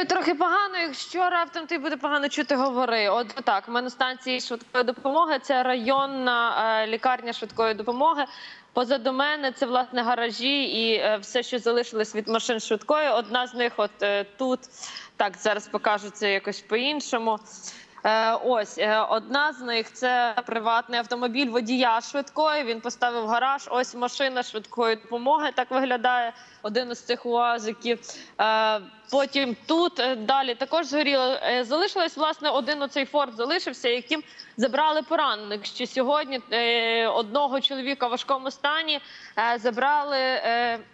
чую трохи погано. Якщо раптом ти буде погано чути, говори. От так, у мене станції швидкої допомоги. Це районна е, лікарня швидкої допомоги. Позаду мене це власне гаражі і е, все, що залишилось від машин швидкої. Одна з них, от е, тут так зараз покажу це якось по-іншому. Е, ось е, одна з них це приватний автомобіль водія швидкої. Він поставив гараж. Ось машина швидкої допомоги. Так виглядає один із цих уазиків. Е, потім тут далі також згоріло. Залишилось власне один оцей форт залишився, яким забрали поранених. Ще сьогодні одного чоловіка в важкому стані забрали.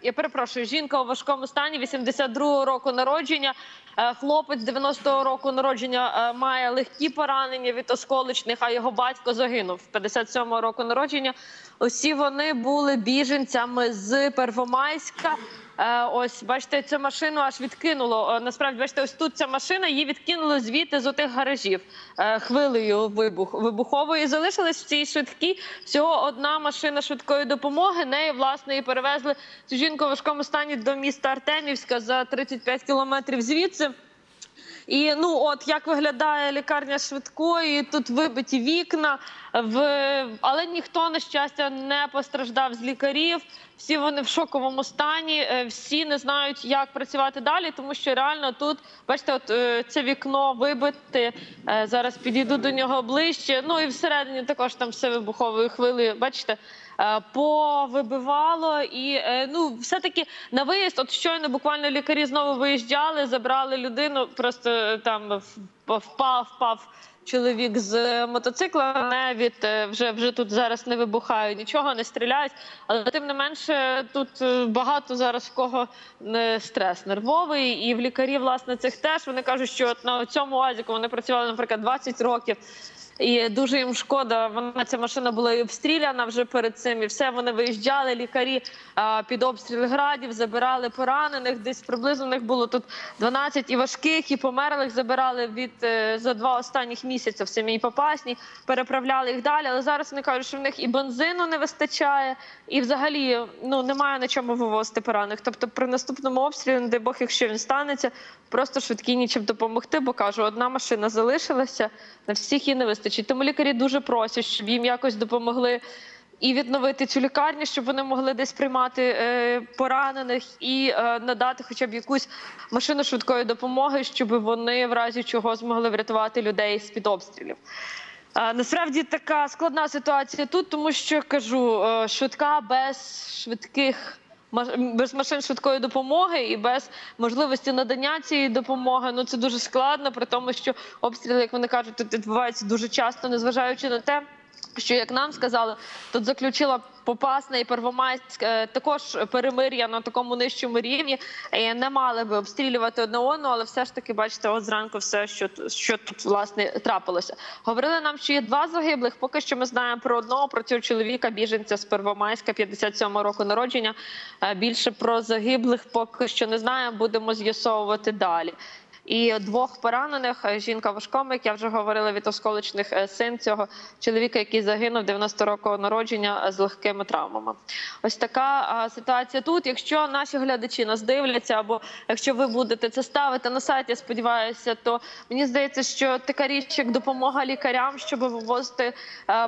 Я перепрошую, жінка у важкому стані 82-го року народження. Е, Хлопець 90-го року народження е, має легкі поранення від осколочних, а його батько загинув 57-го року народження. Усі вони були біженцями з Первомайська. Е, Ось бачите, цю машину аж відкинуло. Е, Насправді, бачите, ось тут ця машина її відкинуло звідти з отих гаражів е, хвилею вибух вибухової. Залишилась в цій швидкій всього одна машина швидкої допомоги. Неї власне і перевезли цю жінку в важкому стані до міста Артемівська за 35 кілометрів звідси. І ну, от як виглядає лікарня швидкої, тут вибиті вікна, в але ніхто на щастя не постраждав з лікарів. Всі вони в шоковому стані, е, всі не знають, як працювати далі, тому що реально тут, бачите, от е, це вікно вибите. Е, Зараз підійду до нього ближче. Ну і всередині також там все вибуховою хвилею. Бачите, повибивало і е, ну, все-таки на виїзд, от щойно буквально лікарі знову виїжджали, забрали людину, просто е, там впав, впав чоловік з мотоцикла. Не від е, вже вже тут зараз не вибухає нічого, не стріляють. Але тим не менше, тут е, багато зараз в кого не стрес нервовий, і в лікарів власне цих теж вони кажуть, що от на цьому азіку вони працювали, наприклад, 20 років. І дуже їм шкода. Вона ця машина була і обстріляна вже перед цим. І все вони виїжджали. Лікарі під обстріл градів забирали поранених. Десь приблизно них було тут 12 і важких, і померлих забирали від е, за два останніх місяці в самій Попасні, переправляли їх далі. Але зараз вони кажуть, що в них і бензину не вистачає, і взагалі ну немає на чому вивозити поранених. Тобто, при наступному обстрілі, не дай Бог, якщо він станеться, просто швидкі нічим допомогти, бо кажу, одна машина залишилася, на всіх її не вистачить. Тому лікарі дуже просять, щоб їм якось допомогли. І відновити цю лікарню, щоб вони могли десь приймати е, поранених і е, надати хоча б якусь машину швидкої допомоги, щоб вони в разі чого змогли врятувати людей з під обстрілів. Е, насправді така складна ситуація тут, тому що кажу, е, швидка без швидких без машин швидкої допомоги і без можливості надання цієї допомоги. Ну це дуже складно, при тому, що обстріли, як вони кажуть, тут відбуваються дуже часто, незважаючи на те. Що як нам сказали, тут заключила Попасна і Первомайськ е, також перемир'я на такому нижчому рівні. Не мали би обстрілювати одного, але все ж таки, бачите, от зранку все, що, що тут власне трапилося. Говорили нам, що є два загиблих. Поки що ми знаємо про одного, про цього чоловіка, біженця з Первомайська, 57 року народження. Е, Більше про загиблих поки що не знаємо. Будемо з'ясовувати далі. І двох поранених е, жінка важкому, як я вже говорила, від осколочних е, син цього чоловіка, який загинув 90 року народження е, з легкими травмами. Ось така ситуація тут. Якщо наші глядачі нас дивляться, або якщо ви будете це ставити на сайт, я сподіваюся, то мені здається, що така річ, як допомога лікарям, щоб вивозити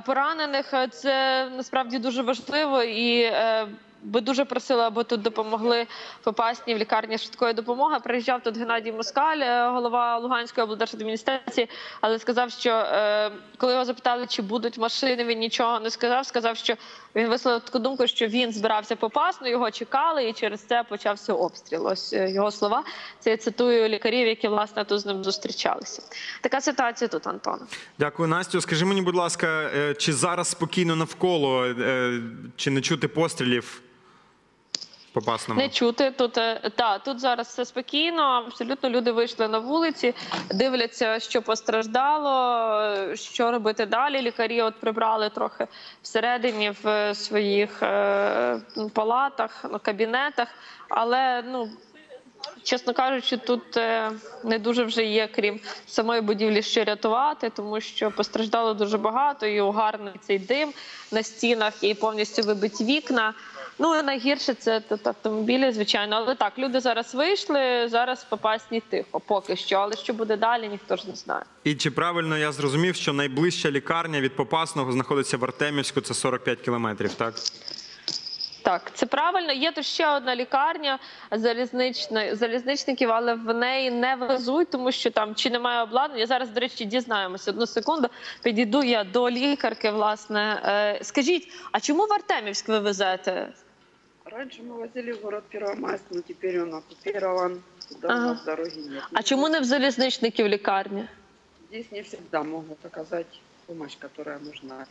поранених, це насправді дуже важливо і. Би дуже просила, аби тут допомогли попасні в лікарні швидкої допомоги. Приїжджав тут Геннадій Москаль, е, голова Луганської облдержадміністрації, але сказав, що е, коли його запитали, чи будуть машини, він нічого не сказав. Сказав, що він висловив таку думку, що він збирався попасну, його чекали, і через це почався обстріл. Ось е, його слова. Це я цитую лікарів, які власне тут з ним зустрічалися. Така ситуація тут, Антон. Дякую, Настю. Скажи мені, будь ласка, чи зараз спокійно навколо, чи не чути пострілів по Попасному? Не чути тут е, та тут зараз все спокійно. Абсолютно люди вийшли на вулиці, дивляться, що постраждало, що робити далі. Лікарі от прибрали трохи всередині в своїх е, палатах, ну, кабінетах, але ну. Чесно кажучи, тут е, не дуже вже є, крім самої будівлі, що рятувати, тому що постраждало дуже багато, і угарний цей дим на стінах, і повністю вибиті вікна. Ну і найгірше це тут автомобілі, звичайно. Але так, люди зараз вийшли, зараз Попасні тихо, поки що. Але що буде далі, ніхто ж не знає. І чи правильно я зрозумів, що найближча лікарня від Попасного знаходиться в Артемівську, це 45 кілометрів, так? Так, це правильно. Є тут ще одна лікарня залізнична, залізничників, але в неї не везуть, тому що там чи немає обладнання. Зараз, до речі, дізнаємося. Одну секунду. Підійду я до лікарки. Власне, Е, скажіть, а чому в Артемівськ ви везете? Раньше мы возили в город Первомайск, но теперь он оккупирован. Туда Ага. дороги нет. А чому не в залізничників лікарні? Здесь не всегда могут оказать помощь, которая нужна.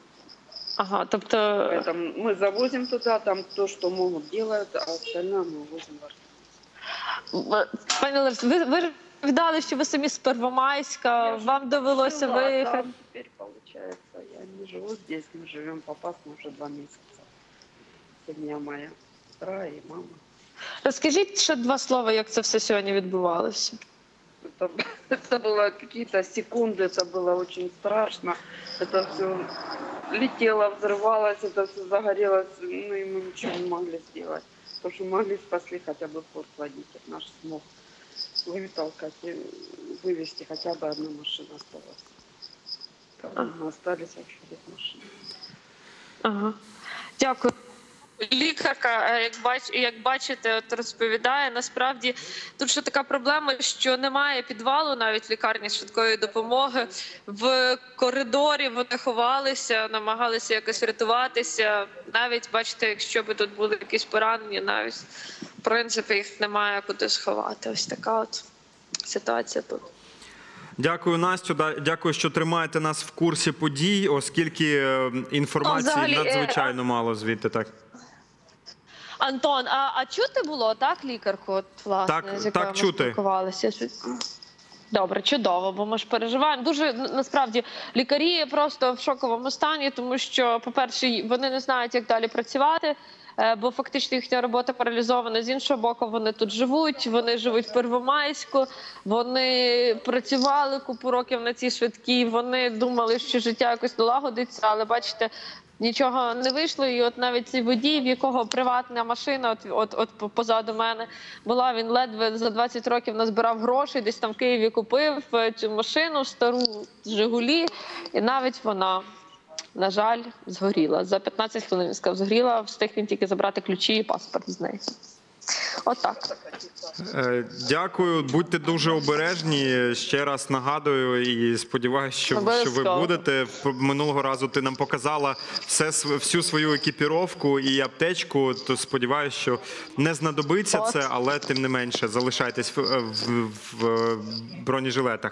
Ага, тобто Поэтому мы завозим туда, там то, что могут, делают, а остальное мы возим в Артемовск. в- пані Ларис, ви, ви розповідали, що ви самі з Первомайська, Я ж вам довелося Жила виїхати. там, теперь получается, я не живу здесь, мы живем попасно уже два месяца. Семья моя, сестра и мама. Розкажіть ще два слова, як це все сьогодні відбувалося. Это, это было какие-то секунды, это было очень страшно. Это все летело, взрывалось, это все загорелось, ну и мы ничего не могли сделать. То, что могли, спасли хотя бы порт водитель наш смог вытолкать и вывести хотя бы одна машина осталась. Там мы остались вообще без машины. Ага. Дякую. Лікарка, е, як бач, як бачите, от розповідає. Насправді тут ще така проблема, що немає підвалу навіть в лікарні швидкої допомоги. В коридорі вони ховалися, намагалися якось врятуватися. Навіть бачите, якщо би тут були якісь поранені, навіть в принципі їх немає куди сховати. Ось така от ситуація тут. Дякую, Настю. Дякую, що тримаєте нас в курсі подій, оскільки е, інформації Ну, взагалі, е, надзвичайно мало звідти. Так. Антон, а, а чути було так лікарку? От, власне, Так, з якою так, ми чути. спілкувалися? Добре, чудово, бо ми ж переживаємо. Дуже насправді лікарі просто в шоковому стані, тому що, по-перше, вони не знають, як далі працювати. е, Бо фактично їхня робота паралізована. З іншого боку, вони тут живуть. Вони живуть в Первомайську. Вони працювали купу років на цій швидкій. Вони думали, що життя якось налагодиться, але бачите, нічого не вийшло. І от навіть цей водій, в якого приватна машина, от, от, от по- позаду мене була, він ледве за 20 років назбирав гроші, десь там в Києві купив е, цю машину стару Жигулі, і навіть вона. На жаль, згоріла. За 15 хвилин сказав, згоріла, встиг він тільки забрати ключі і паспорт з неї. Отак. Е, Дякую, будьте дуже обережні. Ще раз нагадую і сподіваюся, що, що ви будете. Минулого разу ти нам показала все, всю свою екіпіровку і аптечку. То сподіваюся, що не знадобиться От. це, але тим не менше залишайтесь в, в, в бронежилетах.